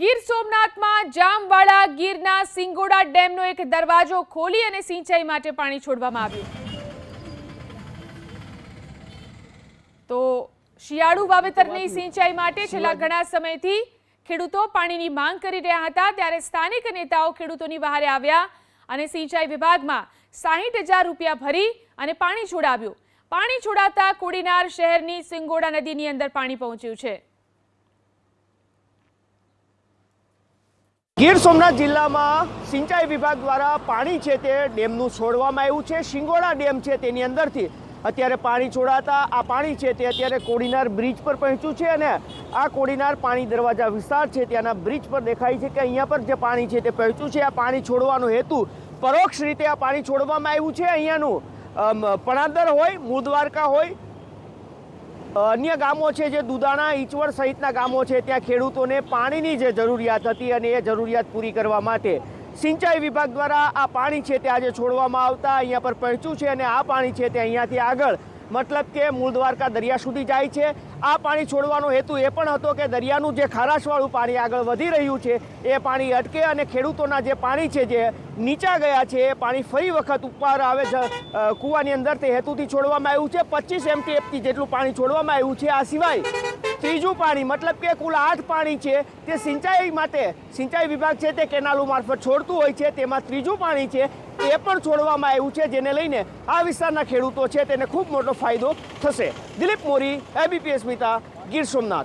ગીર સોમનાથમાં જામવાડા ગીરના સિંગોડા ડેમનો એક દરવાજો ખોલી અને સિંચાઈ માટે પાણી છોડવામાં આવ્યું. તો શિયાળુ વાવેતરની સિંચાઈ માટે છેલ્લા ઘણા સમયથી ખેડૂતો પાણીની માંગ કરી રહ્યા હતા. ત્યારે સ્થાનિક નેતાઓ ખેડૂતોની વહારે આવ્યા અને સિંચાઈ વિભાગમાં સાહીઠ હજાર રૂપિયા ભરી અને પાણી છોડાવ્યું. પાણી છોડાતા કોડીનાર શહેરની સિંગોડા નદીની અંદર પાણી પહોંચ્યું છે. ગીર સોમનાથ જિલ્લામાં સિંચાઈ વિભાગ દ્વારા પાણી છે તે ડેમનું છોડવામાં આવ્યું છે. શિંગોડા ડેમ છે તેની અંદરથી અત્યારે પાણી છોડાતા આ પાણી છે તે અત્યારે કોડીનાર બ્રિજ પર પહોંચ્યું છે અને આ કોડીનાર પાણી દરવાજા વિસ્તાર છે ત્યાંના બ્રિજ પર દેખાય છે કે અહીંયા પર જે પાણી છે તે પહોંચ્યું છે. આ પાણી છોડવાનો હેતુ પરોક્ષ રીતે આ પાણી છોડવામાં આવ્યું છે. અહીંયાનું પણાદર હોય મૂળ દ્વારકા હોય અન્ય ગામો છે જે દુધાણા ઈચવડ સહિતના ગામો છે, ત્યાં ખેડૂતોને પાણીની જે જરૂરિયાત હતી અને એ જરૂરિયાત પૂરી કરવા માટે સિંચાઈ વિભાગ દ્વારા આ પાણી છે તે આજે છોડવામાં આવતા, અહીંયા પર પહોંચ્યું છે અને આ પાણી છે તે અહીંયાથી આગળ મતલબ કે મૂળ દ્વારકા દરિયા સુધી જાય છે. આ પાણી છોડવાનો હેતુ એ પણ હતો કે દરિયાનું જે ખારાશવાળું પાણી આગળ વધી રહ્યું છે, એ પાણી અટકે અને ખેડૂતોના જે પાણી છે, જે નીચા ગયા છે, એ પાણી ફરી વખત ઉપર આવે કૂવાની અંદર તે હેતુથી છોડવામાં આવ્યું છે. પચીસ એમટીએફથી જેટલું પાણી છોડવામાં આવ્યું છે આ સિવાય ત્રીજું પાણી, મતલબ કે કુલ આઠ પાણી છે, તે સિંચાઈ માટે, સિંચાઈ વિભાગ છે તે કેનાલો મારફત છોડતું હોય છે, તેમાં ત્રીજું પાણી છે એ પણ છોડવામાં આવ્યું છે, જેને લઈને આ વિસ્તારના ખેડૂતો છે, તેને ખૂબ મોટો ફાયદો થશે. દિલીપ મોરી એબીપીએસ મિતા ગીર સોમનાથ.